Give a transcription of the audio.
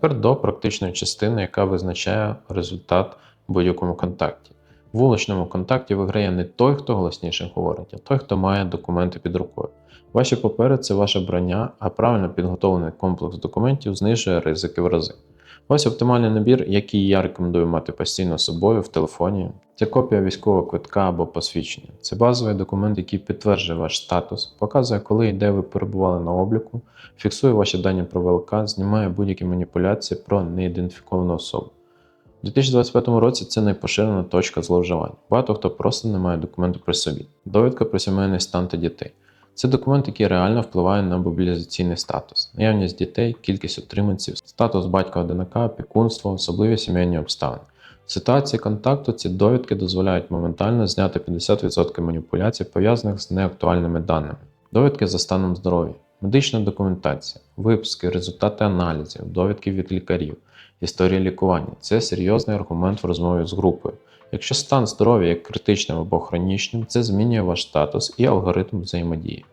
Тепер до практичної частини, яка визначає результат в будь-якому контакті. В вуличному контакті виграє не той, хто голосніше говорить, а той, хто має документи під рукою. Ваші папери це ваше брання, а правильно підготовлений комплекс документів знижує ризики в рази. Ось оптимальний набір, який я рекомендую мати постійно з собою в телефоні. Це копія військового квитка або посвідчення. Це базовий документ, який підтверджує ваш статус, показує, коли і де ви перебували на обліку, фіксує ваші дані про ВЛК, знімає будь-які маніпуляції про неідентифіковану особу. У 2025 році це найпоширена точка зловживань. Багато хто просто не має документу при собі. Довідка про сімейний стан та дітей. Це документ, який реально впливає на мобілізаційний статус, наявність дітей, кількість отриманців, статус батька одинака, опікунство, особливі сімейні обставини. Ситуації контакту ці довідки дозволяють моментально зняти 50% маніпуляцій, пов'язаних з неактуальними даними. Довідки за станом здоров'я, медична документація, випуски, результати аналізів, довідки від лікарів, історія лікування це серйозний аргумент в розмові з групою. Якщо стан здоров'я є критичним або хронічним, це змінює ваш статус і алгоритм взаємодії.